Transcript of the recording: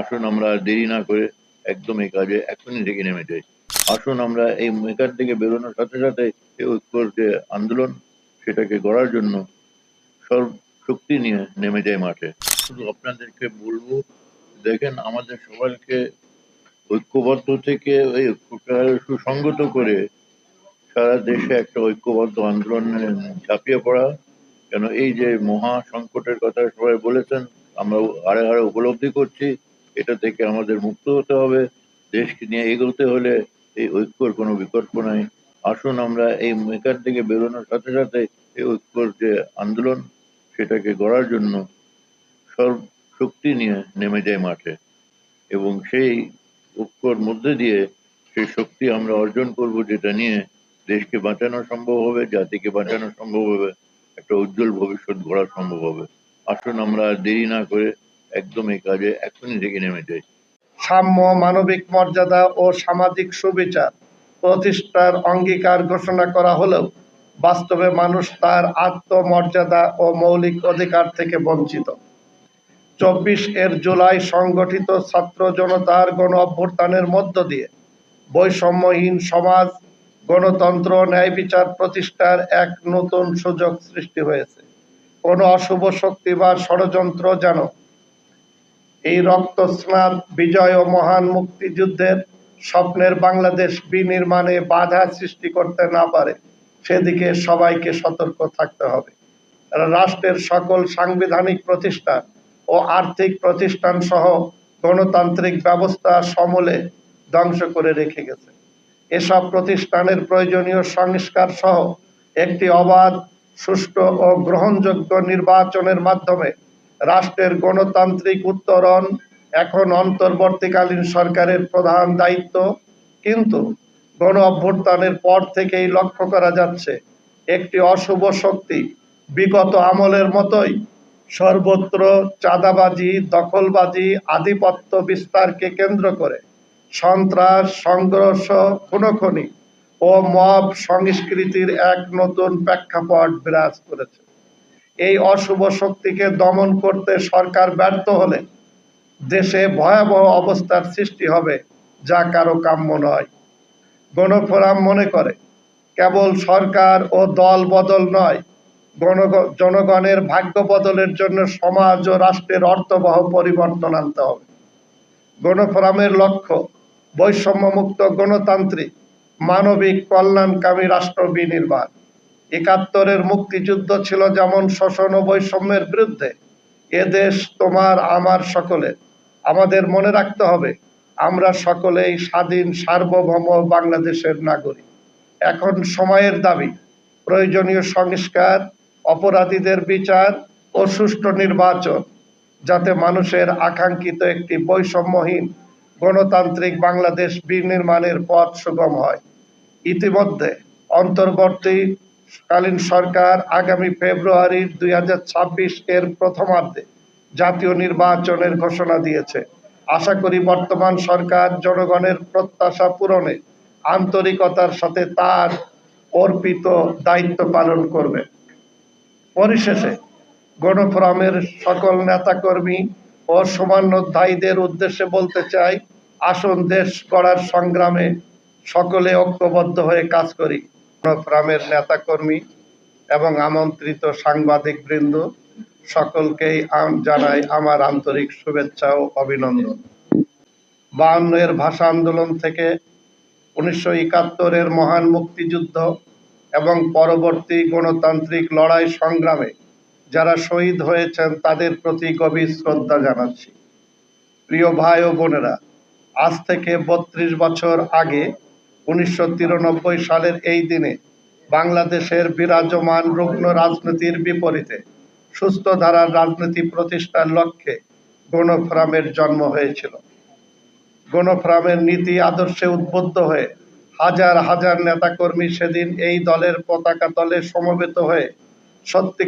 আসুন আমরা দেরি না করে একদম এই কাজে এখনই থেকে নেমে যাই আসুন আমরা এই এখান থেকে বেরোনোর সাথে সাথে এই ঐক্যর আন্দোলন সেটাকে গড়ার জন্য সর্ব শক্তি নিয়ে নেমে যায় মাঠে। শুধু আপনাদেরকে বলব, দেখেন আমাদের সবাইকে ঐক্যবদ্ধ থেকে ওই ঐক্যটা সুসংগত করে সারা দেশে একটা ঐক্যবদ্ধ আন্দোলনে ঝাঁপিয়ে পড়া। কেন এই যে মহা সংকটের কথা সবাই বলেছেন, আমরা হারে হারে উপলব্ধি করছি। এটা থেকে আমাদের মুক্ত হতে হবে। দেশকে নিয়ে এগোতে হলে এই ঐক্যর কোনো বিকল্প নাই। আসুন আমরা এই এখান থেকে বেরোনোর সাথে সাথে এই ঐক্যর যে আন্দোলন, সেটাকে গড়ার জন্য সর্ব শক্তি নিয়ে নেমে যায় মাঠে। এবং সেই ঐক্যর মধ্যে দিয়ে সেই শক্তি আমরা অর্জন করব, যেটা নিয়ে দেশকে বাঁচানো সম্ভব হবে, জাতিকে বাঁচানো সম্ভব হবে, একটা উজ্জ্বল ভবিষ্যৎ গড়া সম্ভব হবে। আসুন আমরা দেরি না করে একদম এই কাজে এখনই থেকে নেমে যাই। সাম্য, মানবিক মর্যাদা ও সামাজিক সুবিচার প্রতিষ্ঠার অঙ্গীকার ঘোষণা করা হলেও বাস্তবে মানুষ তার আত্মমর্যাদা ও মৌলিক অধিকার থেকে বঞ্চিত। চব্বিশ এর জুলাই সংগঠিত ছাত্র জনতার গণ অভ্যুত্থানের মধ্য দিয়ে বৈষম্যহীন সমাজ, গণতন্ত্র, ন্যায় বিচার প্রতিষ্ঠার এক নতুন সুযোগ সৃষ্টি হয়েছে। কোনো অশুভ শক্তি বা ষড়যন্ত্র যেন এই রক্তস্নাত বিজয় ও মহান মুক্তিযুদ্ধের স্বপ্নের বাংলাদেশ বিনির্মাণে বাধা সৃষ্টি করতে না পারে, সেদিকে সবাইকে সতর্ক থাকতে হবে। রাষ্ট্রের সকল সাংবিধানিক প্রতিষ্ঠান ও আর্থিক প্রতিষ্ঠান সহ গণতান্ত্রিক ব্যবস্থা সমূলে ধ্বংস করে রেখে গেছে। এসব প্রতিষ্ঠানের প্রয়োজনীয় সংস্কার সহ একটি অবাধ, সুষ্ঠু ও গ্রহণযোগ্য নির্বাচনের মাধ্যমে রাষ্ট্রের গণতান্ত্রিক উত্তরণ এখন অন্তর্বর্তীকালীন সরকারের প্রধান দায়িত্ব। কিন্তু গণ অভ্যুত্থানের পর থেকেই লক্ষ্য করা যাচ্ছে, একটি অশুভ শক্তি বিগত আমলের মতোই সর্বত্র চাঁদাবাজি, দখলবাজি, আধিপত্য বিস্তারকে কেন্দ্র করে সন্ত্রাস, সংঘর্ষ, খুনোখনি ও মব সংস্কৃতির এক নতুন প্রেক্ষাপট বিরাজ করেছে। এই অশুভ শক্তিকে দমন করতে সরকার ব্যর্থ হলে দেশে ভয়াবহ অবস্থার সৃষ্টি হবে, যা কারও কাম্য নয়। গণফোরাম মনে করে, কেবল সরকার ও দল বদল নয়, গণ- জনগণের ভাগ্য বদলের জন্য সমাজ ও রাষ্ট্রের অর্থবহ পরিবর্তন আনতে হবে। গণফোরামের লক্ষ্য, বৈষম্যমুক্ত গণতান্ত্রিক, মানবিক কল্যাণকামী রাষ্ট্র বিনির্মাণ। একাত্তরের মুক্তিযুদ্ধ ছিল যেমন শোষণ ও বৈষম্যের বিরুদ্ধে। এদেশ তোমার, আমার সকলে আমাদের মনে রাখতে হবে, আমরা সকলেই স্বাধীন, সার্বভৌম বাংলাদেশের নাগরিক। এখন সময়ের দাবি, প্রয়োজনীয় সংস্কার, অপরাধীদের বিচার ও সুষ্ঠু নির্বাচন, যাতে মানুষের আকাঙ্ক্ষিত একটি বৈষম্যহীন, গণতান্ত্রিক বাংলাদেশ বিনির্মাণের পথ সুগম হয়। ইতিমধ্যে অন্তর্বর্তীকালীন সরকার আগামী ফেব্রুয়ারির দুই হাজার ছাব্বিশ এর প্রথমার্ধে জাতীয় নির্বাচনের ঘোষণা দিয়েছে। আশা করি বর্তমান সরকার জনগণের প্রত্যাশা পূরণে আন্তরিকতার সাথে তার অর্পিত দায়িত্ব পালন করবে। পরিশেষে গণফোরামের সকল নেতাকর্মী ও সমানোধ্যায়ীদের উদ্দেশ্যে বলতে চাই, আসুন দেশ গড়ার সংগ্রামে সকলে ঐক্যবদ্ধ হয়ে কাজ করি। গণফোরামের নেতাকর্মী এবং আমন্ত্রিত সাংবাদিক বৃন্দ সকলকেই জানাই আমার আন্তরিক শুভেচ্ছা ও অভিনন্দন। বায়ান্নের ভাষা আন্দোলন থেকে উনিশশো একাত্তরের মহান মুক্তিযুদ্ধ এবং পরবর্তী গণতান্ত্রিক লড়াই সংগ্রামে যারা শহীদ হয়েছেন তাদের প্রতি গভীর শ্রদ্ধা জানাচ্ছি। প্রিয় ভাই ও বোনেরা, আজ থেকে বত্রিশ বছর আগে উনিশশো তিরানব্বই সালের এই দিনে বাংলাদেশের বিরাজমান রুগ্ন রাজনীতির বিপরীতে সুস্থ ধারার রাজনীতি প্রতিষ্ঠার লক্ষ্যে গণফোরামের জন্ম হয়েছিল। গণফোরামের নীতি আদর্শে উদ্বুদ্ধ হয়ে হাজার হাজার নেতাকর্মী সেদিন এই দলের পতাকা তলে সমবেত হয়ে সত্যি